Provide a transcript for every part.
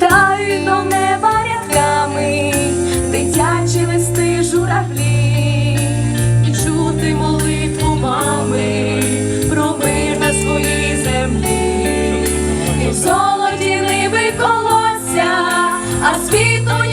Літають до неба рядками, дитячі листи журавлі, і чути молитву мами про мир на своїй землі, і в золоті ниби колосся, а світу.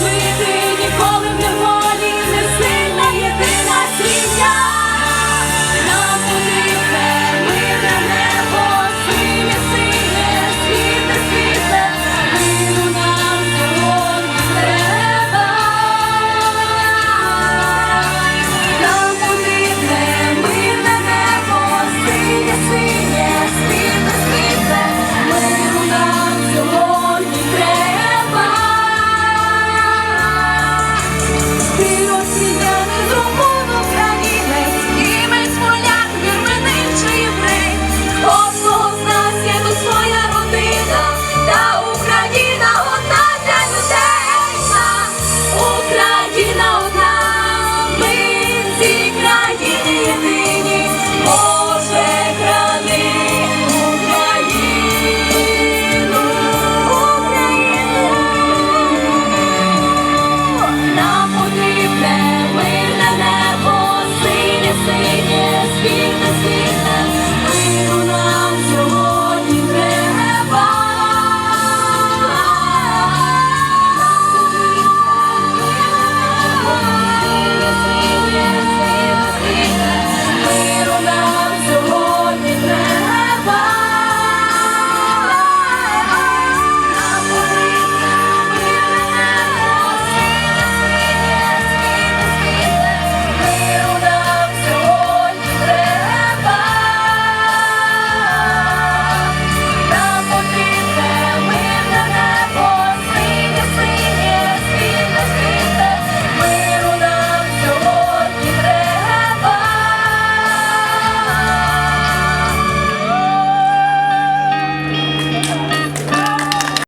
sweet